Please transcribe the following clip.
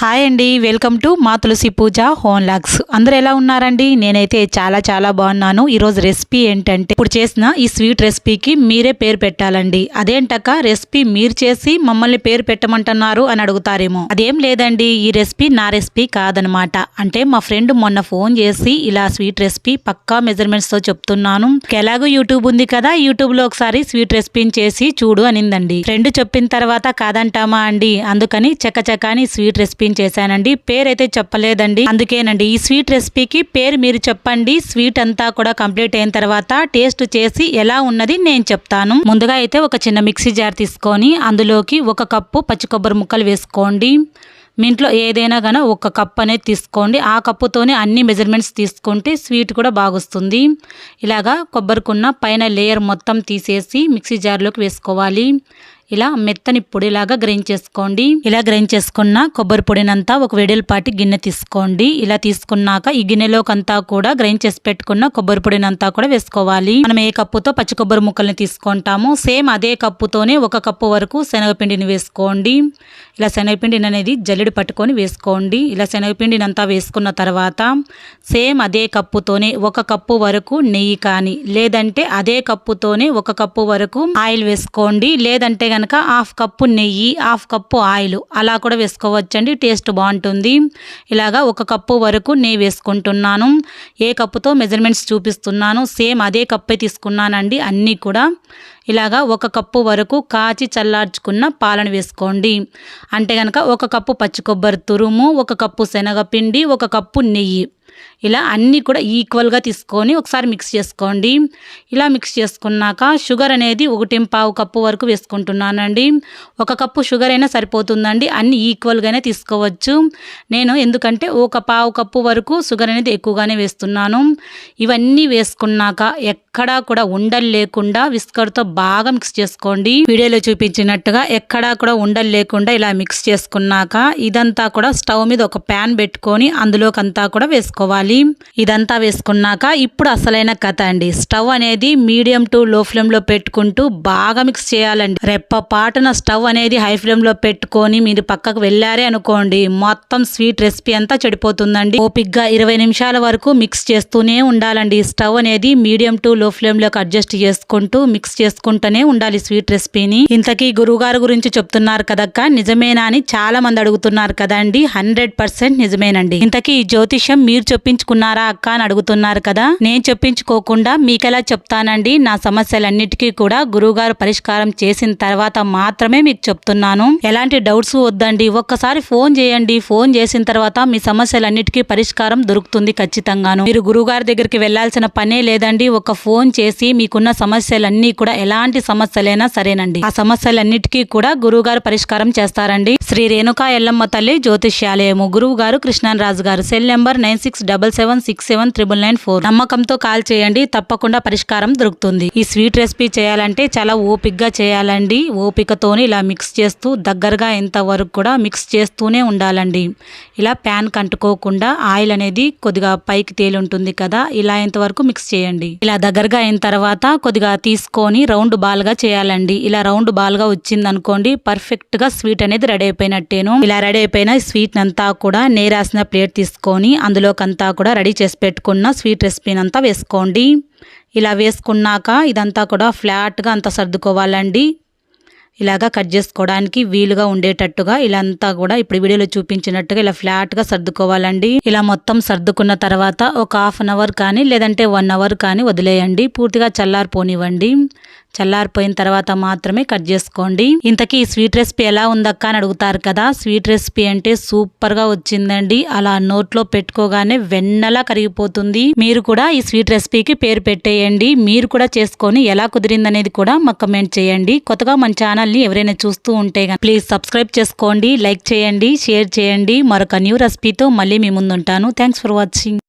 Hi అండి welcome to మా తులసి పూజ హోన్ logs ఎలా ఉన్నారండి? నేనైతే చాలా చాలా బాగున్నాను. ఈరోజు రెసిపీ ఏంటంటే ఇప్పుడు చేసిన ఈ స్వీట్ రెసిపీకి మీరే పేరు పెట్టాలండి. అదేంటక్క రెసిపీ మీరు చేసి మమ్మల్ని పేరు పెట్టమంటున్నారు అని అడుగుతారేమో. అదేం లేదండి ఈ రెసిపీ నా రెసిపీ కాదనమాట. అంటే మా ఫ్రెండ్ మొన్న ఫోన్ చేసి ఇలా స్వీట్ రెసిపీ పక్కా మెజర్మెంట్స్తో చెప్తున్నాను ఎలాగో యూట్యూబ్ ఉంది కదా యూట్యూబ్లో ఒకసారి స్వీట్ రెసిపీని చేసి చూడు అనిందండి. ఫ్రెండ్ చెప్పిన తర్వాత కాదంటామా అండి? అందుకని చక్కచక్కని స్వీట్ రెసిపీ చేశానండి. పేరు అయితే చెప్పలేదండి. అందుకేనండి ఈ స్వీట్ రెసిపీకి పేరు మీరు చెప్పండి. స్వీట్ అంతా కూడా కంప్లీట్ అయిన తర్వాత టేస్ట్ చేసి ఎలా ఉన్నది నేను చెప్తాను. ముందుగా అయితే ఒక చిన్న మిక్సీ జార్ తీసుకొని అందులోకి ఒక కప్పు పచ్చి కొబ్బరి ముక్కలు వేసుకోండి. మీ ఇంట్లో ఏదైనా కానీ ఒక కప్ అనేది తీసుకోండి. ఆ కప్పుతోనే అన్ని మెజర్మెంట్స్ తీసుకుంటే స్వీట్ కూడా బాగొస్తుంది. ఇలాగా కొబ్బరికున్న పైన లేయర్ మొత్తం తీసేసి మిక్సీ జార్లోకి వేసుకోవాలి. ఇలా మెత్తని పొడిలాగా గ్రైండ్ చేసుకోండి. ఇలా గ్రైండ్ చేసుకున్న కొబ్బరి పొడినంతా ఒక వెడల్పాటి గిన్నె తీసుకోండి. ఇలా తీసుకున్నాక ఈ గిన్నెలోకి అంతా కూడా గ్రైండ్ చేసి పెట్టుకున్న కొబ్బరి పొడినంతా కూడా వేసుకోవాలి. మనం ఏ కప్పుతో పచ్చి కొబ్బరి ముక్కల్ని తీసుకుంటాము సేమ్ అదే కప్పుతోనే ఒక కప్పు వరకు శనగపిండిని వేసుకోండి. ఇలా శనగపిండిని అనేది జల్లెడు పట్టుకొని వేసుకోండి. ఇలా శనగపిండిని అంతా వేసుకున్న తర్వాత సేమ్ అదే కప్పుతోనే ఒక కప్పు వరకు నెయ్యి కానీ లేదంటే అదే కప్పుతోనే ఒక కప్పు వరకు ఆయిల్ వేసుకోండి. లేదంటే కనుక హాఫ్ కప్పు నెయ్యి హాఫ్ కప్పు ఆయిల్ అలా కూడా వేసుకోవచ్చండి. టేస్ట్ బాగుంటుంది. ఇలాగా ఒక కప్పు వరకు నెయ్యి వేసుకుంటున్నాను. ఏ కప్పుతో మెజర్మెంట్స్ చూపిస్తున్నాను సేమ్ అదే కప్పే తీసుకున్నానండి అన్నీ కూడా. ఇలాగా ఒక కప్పు వరకు కాచి చల్లార్చుకున్న పాలను వేసుకోండి. అంటే కనుక ఒక కప్పు పచ్చి కొబ్బరి తురుము ఒక కప్పు శనగపిండి ఒక కప్పు నెయ్యి. ఇలా అన్నీ కూడా ఈక్వల్గా తీసుకొని ఒకసారి మిక్స్ చేసుకోండి. ఇలా మిక్స్ చేసుకున్నాక షుగర్ అనేది ఒకటి పావు కప్పు వరకు వేసుకుంటున్నానండి. ఒక కప్పు షుగర్ అయినా సరిపోతుందండి. అన్ని ఈక్వల్గానే తీసుకోవచ్చు. నేను ఎందుకంటే ఒక పావు కప్పు వరకు షుగర్ అనేది ఎక్కువగానే వేస్తున్నాను. ఇవన్నీ వేసుకున్నాక ఎక్కడా కూడా ఉండలు లేకుండా విస్కర్తో బాగా మిక్స్ చేసుకోండి. వీడియోలో చూపించినట్టుగా ఎక్కడా కూడా ఉండలు లేకుండా ఇలా మిక్స్ చేసుకున్నాక ఇదంతా కూడా స్టవ్ మీద ఒక ప్యాన్ పెట్టుకొని అందులోకి అంతా కూడా వేసుకోవాలి. వేసుకోవాలి ఇదంతా వేసుకున్నాక ఇప్పుడు అసలైన కథ అండి. స్టవ్ అనేది మీడియం టు లో ఫ్లేమ్లో పెట్టుకుంటూ బాగా మిక్స్ చేయాలండి. రెప్ప పాటన స్టవ్ అనేది హై ఫ్లేమ్లో పెట్టుకొని మీరు పక్కకు వెళ్ళారే అనుకోండి మొత్తం స్వీట్ రెసిపీ అంతా చెడిపోతుందండి. ఓపిక్గా ఇరవై నిమిషాల వరకు మిక్స్ చేస్తూనే ఉండాలండి. స్టవ్ అనేది మీడియం టు లో ఫ్లేమ్లోకి అడ్జస్ట్ చేసుకుంటూ మిక్స్ చేసుకుంటూనే ఉండాలి స్వీట్ రెసిపీని. ఇంతకీ గురువుగారు గురించి చెప్తున్నారు కదక్క నిజమేనా అని చాలా మంది అడుగుతున్నారు కదండి హండ్రెడ్ పర్సెంట్ నిజమేనండి. ఇంతకీ జ్యోతిషం మీరు చెప్పించుకున్నారా అక్క అని అడుగుతున్నారు కదా? నేను చెప్పించుకోకుండా మీకెలా చెప్తానండి? నా సమస్యలన్నిటికీ కూడా గురువుగారు పరిష్కారం చేసిన తర్వాత మాత్రమే మీకు చెప్తున్నాను. ఎలాంటి డౌట్స్ వద్దండి. ఒక్కసారి ఫోన్ చేయండి. ఫోన్ చేసిన తర్వాత మీ సమస్యలన్నిటికీ పరిష్కారం దొరుకుతుంది ఖచ్చితంగాను. మీరు గురువుగారి దగ్గరికి వెళ్ళాల్సిన పనే లేదండి. ఒక ఫోన్ చేసి మీకున్న సమస్యలన్నీ కూడా ఎలాంటి సమస్యలైనా సరేనండి. ఆ సమస్యలన్నిటికీ కూడా గురువుగారు పరిష్కారం చేస్తారండి. శ్రీ రేణుకా ఎల్లమ్మ తల్లి జ్యోతిష్యాలయము. గురువు గారు కృష్ణరాజు గారు. Cell number nine six double double seven six seven triple nine four నమ్మకంతో కాల్ చేయండి తప్పకుండా పరిష్కారం దొరుకుతుంది. ఈ స్వీట్ రెసిపీ చేయాలంటే చాలా ఓపిక్గా చేయాలండి. ఓపికతోని ఇలా మిక్స్ చేస్తూ దగ్గరగా ఎంత వరకు కూడా మిక్స్ చేస్తూనే ఉండాలండి. ఇలా ప్యాన్ కంటుకోకుండా ఆయిల్ అనేది కొద్దిగా పైకి తేలి ఉంటుంది కదా ఇలా ఎంతవరకు మిక్స్ చేయండి. ఇలా దగ్గరగా అయిన తర్వాత కొద్దిగా తీసుకొని రౌండ్ బాల్గా చేయాలండి. ఇలా రౌండ్ బాల్గా వచ్చింది అనుకోండి పర్ఫెక్ట్గా స్వీట్ అనేది రెడీ అయిపోయినట్టేను. ఇలా రెడీ అయిపోయిన స్వీట్ అంతా కూడా నేరాసిన ప్లేట్ తీసుకొని అందులో ఇదంతా కూడా రెడీ చేసి పెట్టుకున్న స్వీట్ రెసిపీని అంతా వేసుకోండి. ఇలా వేసుకున్నాక ఇదంతా కూడా ఫ్లాట్గా అంతా సర్దుకోవాలండి. ఇలాగా కట్ చేసుకోవడానికి వీలుగా ఉండేటట్టుగా ఇలా అంతా కూడా ఇప్పుడు వీడియోలో చూపించినట్టుగా ఇలా ఫ్లాట్గా సర్దుకోవాలండి. ఇలా మొత్తం సర్దుకున్న తర్వాత ఒక హాఫ్ అన్ అవర్ కానీ లేదంటే వన్ అవర్ కానీ వదిలేయండి. పూర్తిగా చల్లారిపోనివ్వండి. చల్లారిపోయిన తర్వాత మాత్రమే కట్ చేసుకోండి. ఇంతకీ ఈ స్వీట్ రెసిపీ ఎలా ఉందక్క అని అడుగుతారు కదా. స్వీట్ రెసిపీ అంటే సూపర్గా వచ్చిందండి. అలా నోట్లో పెట్టుకోగానే వెన్నలా కరిగిపోతుంది. మీరు కూడా ఈ స్వీట్ రెసిపీకి పేరు పెట్టేయండి. మీరు కూడా చేసుకొని ఎలా కుదిరిందనేది కూడా మాకు కమెంట్ చేయండి. కొత్తగా మన ఛానల్ని ఎవరైనా చూస్తూ ఉంటే ప్లీజ్ సబ్స్క్రైబ్ చేసుకోండి లైక్ చేయండి షేర్ చేయండి. మరొక న్యూ రెసిపీతో మళ్ళీ మీ ముందుంటాను. Thanks for watching.